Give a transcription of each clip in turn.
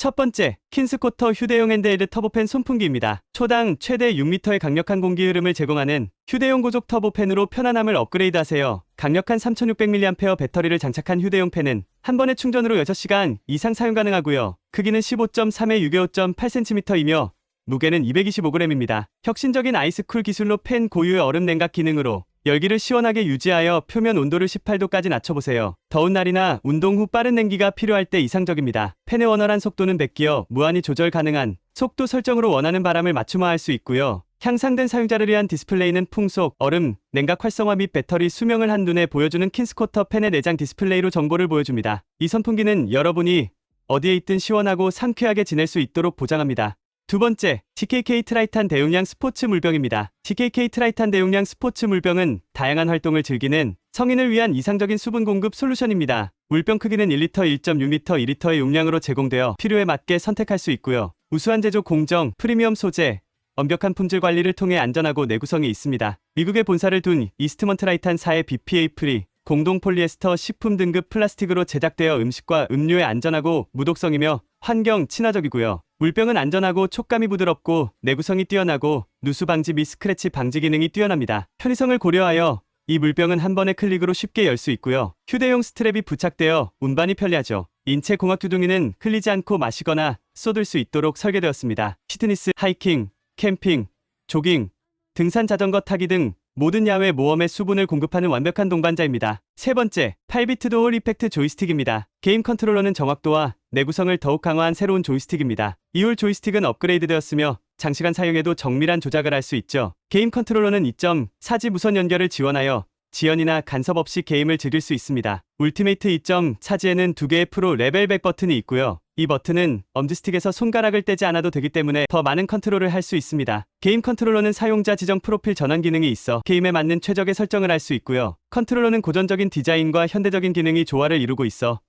첫 번째, 킨스코터 휴대용 핸드헬드 터보팬 손풍기입니다. 초당 최대 6m의 강력한 공기 흐름을 제공하는 휴대용 고속 터보팬으로 편안함을 업그레이드하세요. 강력한 3600mAh 배터리를 장착한 휴대용 팬은 한 번의 충전으로 6시간 이상 사용 가능하고요. 크기는 15.3에 6.5.8cm이며 무게는 225g입니다. 혁신적인 아이스쿨 기술로 팬 고유의 얼음 냉각 기능으로 열기를 시원하게 유지하여 표면 온도를 18도까지 낮춰보세요. 더운 날이나 운동 후 빠른 냉기가 필요할 때 이상적입니다. 팬의 원활한 속도는 100기어 무한히 조절 가능한 속도 설정으로 원하는 바람을 맞춤화할 수 있고요. 향상된 사용자를 위한 디스플레이는 풍속, 얼음, 냉각 활성화 및 배터리 수명을 한눈에 보여주는 킨스코터 팬의 내장 디스플레이로 정보를 보여줍니다. 이 선풍기는 여러분이 어디에 있든 시원하고 상쾌하게 지낼 수 있도록 보장합니다. 두 번째, TKK 트라이탄 대용량 스포츠 물병입니다. TKK 트라이탄 대용량 스포츠 물병은 다양한 활동을 즐기는 성인을 위한 이상적인 수분 공급 솔루션입니다. 물병 크기는 1리터, 1.6리터, 2리터의 용량으로 제공되어 필요에 맞게 선택할 수 있고요. 우수한 제조 공정, 프리미엄 소재, 완벽한 품질 관리를 통해 안전하고 내구성이 있습니다. 미국에 본사를 둔 이스트먼 트라이탄 4의 BPA 프리, 공동 폴리에스터 식품 등급 플라스틱으로 제작되어 음식과 음료에 안전하고 무독성이며 환경 친화적이고요. 물병은 안전하고 촉감이 부드럽고 내구성이 뛰어나고 누수 방지 및 스크래치 방지 기능이 뛰어납니다. 편의성을 고려하여 이 물병은 한 번의 클릭으로 쉽게 열 수 있고요. 휴대용 스트랩이 부착되어 운반이 편리하죠. 인체 공학 두둥이는 흘리지 않고 마시거나 쏟을 수 있도록 설계되었습니다. 피트니스, 하이킹, 캠핑, 조깅, 등산 자전거 타기 등 모든 야외 모험에 수분을 공급하는 완벽한 동반자입니다. 세 번째, 8비트 도어 이펙트 조이스틱입니다. 게임 컨트롤러는 정확도와 내구성을 더욱 강화한 새로운 조이스틱입니다. 이홀 조이스틱은 업그레이드되었으며 장시간 사용해도 정밀한 조작을 할 수 있죠. 게임 컨트롤러는 2.4G 무선 연결을 지원하여 지연이나 간섭 없이 게임을 즐길 수 있습니다. 울티메이트 2.4G에는 두 개의 프로 레벨 백 버튼이 있고요. 이 버튼은 엄지스틱에서 손가락을 떼지 않아도 되기 때문에 더 많은 컨트롤을 할 수 있습니다. 게임 컨트롤러는 사용자 지정 프로필 전환 기능이 있어 게임에 맞는 최적의 설정을 할 수 있고요. 컨트롤러는 고전적인 디자인과 현대적인 기능이 조화를 이루고 있어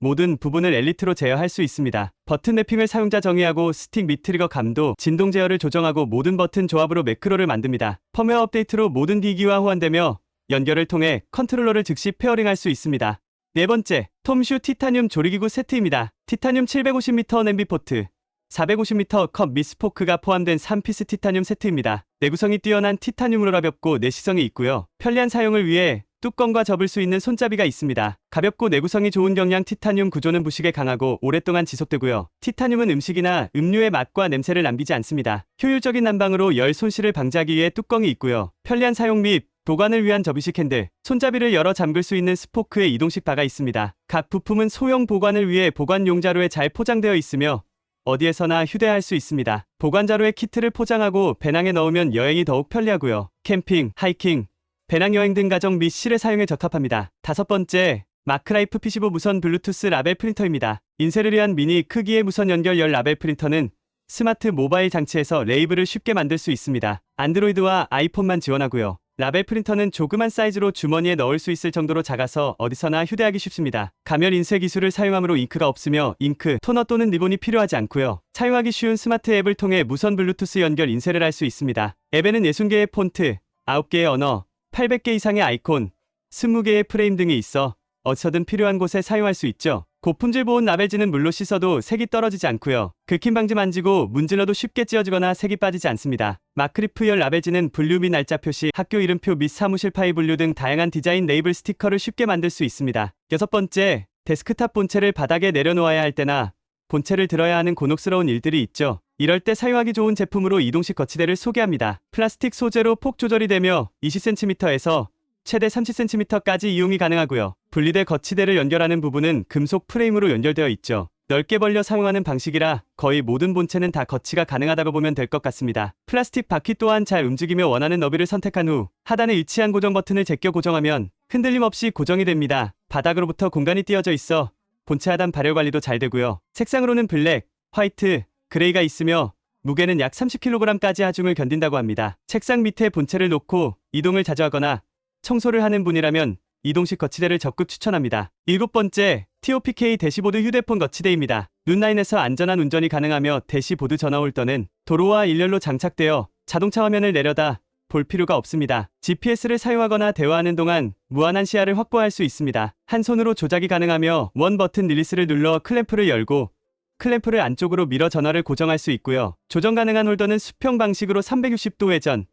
모든 부분을 엘리트로 제어할 수 있습니다. 버튼 맵핑을 사용자 정의하고 스틱 및 트리거 감도, 진동 제어를 조정하고 모든 버튼 조합으로 매크로를 만듭니다. 펌웨어 업데이트로 모든 기기와 호환되며 연결을 통해 컨트롤러를 즉시 페어링할 수 있습니다. 네 번째, 톰슈 티타늄 조리기구 세트입니다. 티타늄 750m 냄비 포트, 450m 컵 미스포크가 포함된 3피스 티타늄 세트입니다. 내구성이 뛰어난 티타늄으로 가볍고 내시성이 있고요. 편리한 사용을 위해 뚜껑과 접을 수 있는 손잡이가 있습니다. 가볍고 내구성이 좋은 경량 티타늄 구조는 부식에 강하고 오랫동안 지속되고요. 티타늄은 음식이나 음료의 맛과 냄새를 남기지 않습니다. 효율적인 난방으로 열 손실을 방지하기 위해 뚜껑이 있고요. 편리한 사용 및 보관을 위한 접이식 핸들, 손잡이를 열어 잠글 수 있는 스포크의 이동식 바가 있습니다. 각 부품은 소형 보관을 위해 보관 용 자루에 잘 포장되어 있으며 어디에서나 휴대할 수 있습니다. 보관 자루에 키트를 포장하고 배낭에 넣으면 여행이 더욱 편리하고요. 캠핑, 하이킹, 배낭 여행 등 가정 및 실외 사용에 적합합니다. 다섯 번째, 마크라이프 PC5 무선 블루투스 라벨 프린터입니다. 인쇄를 위한 미니 크기의 무선 연결 열 라벨 프린터는 스마트 모바일 장치에서 레이블을 쉽게 만들 수 있습니다. 안드로이드와 아이폰만 지원하고요. 라벨 프린터는 조그만 사이즈로 주머니에 넣을 수 있을 정도로 작아서 어디서나 휴대하기 쉽습니다. 가면 인쇄 기술을 사용하므로 잉크가 없으며 잉크, 토너 또는 리본이 필요하지 않고요. 사용하기 쉬운 스마트 앱을 통해 무선 블루투스 연결 인쇄를 할 수 있습니다. 앱에는 60개의 폰트, 9개의 언어, 800개 이상의 아이콘, 20개의 프레임 등이 있어 어디서든 필요한 곳에 사용할 수 있죠. 고품질 보온 라벨지는 물로 씻어도 색이 떨어지지 않고요. 긁힘 방지 만지고 문질러도 쉽게 찌어지거나 색이 빠지지 않습니다. 마크리프열 라벨지는 분류 및 날짜 표시, 학교 이름표 및 사무실 파일 분류 등 다양한 디자인 레이블 스티커를 쉽게 만들 수 있습니다. 여섯 번째, 데스크탑 본체를 바닥에 내려놓아야 할 때나 본체를 들어야 하는 곤혹스러운 일들이 있죠. 이럴 때 사용하기 좋은 제품으로 이동식 거치대를 소개합니다. 플라스틱 소재로 폭 조절이 되며 20cm에서 최대 30cm까지 이용이 가능하고요. 분리대 거치대를 연결하는 부분은 금속 프레임으로 연결되어 있죠. 넓게 벌려 사용하는 방식이라 거의 모든 본체는 다 거치가 가능하다고 보면 될 것 같습니다. 플라스틱 바퀴 또한 잘 움직이며 원하는 너비를 선택한 후 하단에 위치한 고정 버튼을 제껴 고정하면 흔들림 없이 고정이 됩니다. 바닥으로부터 공간이 띄어져 있어 본체 하단 발열 관리도 잘 되고요. 색상으로는 블랙, 화이트, 그레이가 있으며 무게는 약 30kg까지 하중을 견딘다고 합니다. 책상 밑에 본체를 놓고 이동을 자주 하거나 청소를 하는 분이라면 이동식 거치대를 적극 추천합니다. 일곱 번째, TOPK 대시보드 휴대폰 거치대입니다. 눈라인에서 안전한 운전이 가능하며 대시보드 전화홀더는 도로와 일렬로 장착되어 자동차 화면을 내려다 볼 필요가 없습니다. GPS를 사용하거나 대화하는 동안 무한한 시야를 확보할 수 있습니다. 한 손으로 조작이 가능하며 원 버튼 릴리스를 눌러 클램프를 열고 클램프를 안쪽으로 밀어 전원을 고정할 수 있고요. 조정 가능한 홀더는 수평 방식으로 360도 회전,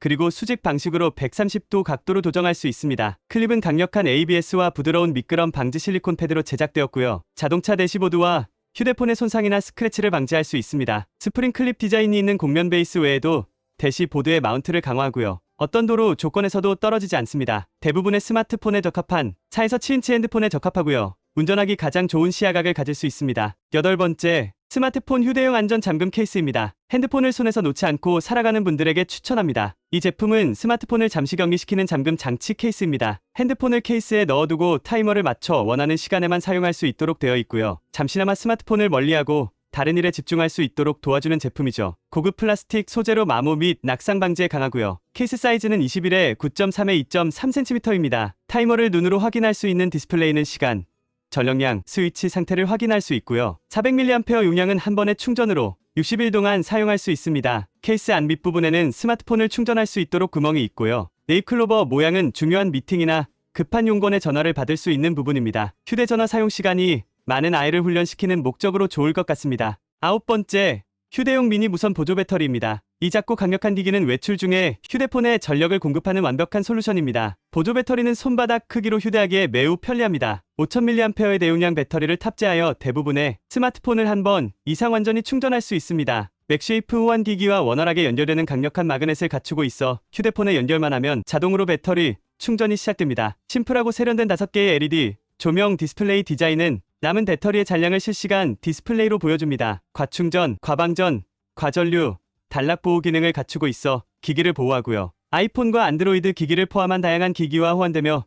그리고 수직 방식으로 130도 각도로 조정할 수 있습니다. 클립은 강력한 ABS와 부드러운 미끄럼 방지 실리콘 패드로 제작되었고요. 자동차 대시보드와 휴대폰의 손상이나 스크래치를 방지할 수 있습니다. 스프링 클립 디자인이 있는 곡면 베이스 외에도 대시보드의 마운트를 강화하고요. 어떤 도로 조건에서도 떨어지지 않습니다. 대부분의 스마트폰에 적합한 차에서 7인치 핸드폰에 적합하고요. 운전하기 가장 좋은 시야각을 가질 수 있습니다. 여덟 번째, 스마트폰 휴대용 안전 잠금 케이스입니다. 핸드폰을 손에서 놓지 않고 살아가는 분들에게 추천합니다. 이 제품은 스마트폰을 잠시 격리시키는 잠금 장치 케이스입니다. 핸드폰을 케이스에 넣어두고 타이머를 맞춰 원하는 시간에만 사용할 수 있도록 되어 있고요. 잠시나마 스마트폰을 멀리하고 다른 일에 집중할 수 있도록 도와주는 제품이죠. 고급 플라스틱 소재로 마모 및 낙상 방지에 강하고요. 케이스 사이즈는 21에 9.3에 2.3cm입니다. 타이머를 눈으로 확인할 수 있는 디스플레이는 시간, 전력량, 스위치 상태를 확인할 수 있고요. 400mAh 용량은 한 번의 충전으로 60일 동안 사용할 수 있습니다. 케이스 안 밑부분에는 스마트폰을 충전할 수 있도록 구멍이 있고요. 네잎클로버 모양은 중요한 미팅이나 급한 용건의 전화를 받을 수 있는 부분입니다. 휴대전화 사용 시간이 많은 아이를 훈련시키는 목적으로 좋을 것 같습니다. 아홉 번째, 휴대용 미니 무선 보조 배터리입니다. 이 작고 강력한 기기는 외출 중에 휴대폰에 전력을 공급하는 완벽한 솔루션입니다. 보조 배터리는 손바닥 크기로 휴대하기에 매우 편리합니다. 5000mAh의 대용량 배터리를 탑재하여 대부분의 스마트폰을 한 번 이상 완전히 충전할 수 있습니다. 맥쉐이프 호환 기기와 원활하게 연결되는 강력한 마그넷을 갖추고 있어 휴대폰에 연결만 하면 자동으로 배터리 충전이 시작됩니다. 심플하고 세련된 5개의 LED 조명 디스플레이 디자인은 남은 배터리의 잔량을 실시간 디스플레이로 보여줍니다. 과충전, 과방전, 과전류, 단락 보호 기능을 갖추고 있어 기기를 보호하고요. 아이폰과 안드로이드 기기를 포함한 다양한 기기와 호환되며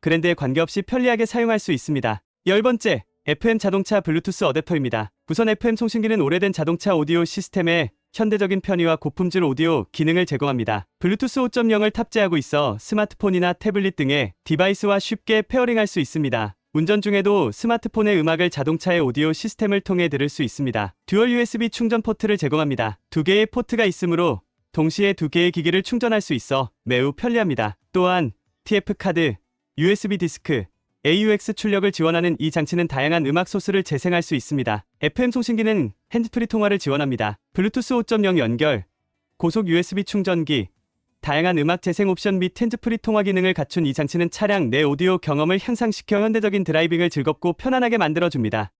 그랜드에 관계없이 편리하게 사용할 수 있습니다. 열 번째, FM 자동차 블루투스 어댑터입니다. 무선 FM 송신기는 오래된 자동차 오디오 시스템에 현대적인 편의와 고품질 오디오 기능을 제공합니다. 블루투스 5.0을 탑재하고 있어 스마트폰이나 태블릿 등의 디바이스와 쉽게 페어링할 수 있습니다. 운전 중에도 스마트폰의 음악을 자동차의 오디오 시스템을 통해 들을 수 있습니다. 듀얼 USB 충전 포트를 제공합니다. 두 개의 포트가 있으므로 동시에 두 개의 기기를 충전할 수 있어 매우 편리합니다. 또한 TF 카드, USB 디스크, AUX 출력을 지원하는 이 장치는 다양한 음악 소스를 재생할 수 있습니다. FM 송신기는 핸드프리 통화를 지원합니다. 블루투스 5.0 연결, 고속 USB 충전기, 다양한 음악 재생 옵션 및 핸즈프리 통화 기능을 갖춘 이 장치는 차량 내 오디오 경험을 향상시켜 현대적인 드라이빙을 즐겁고 편안하게 만들어줍니다.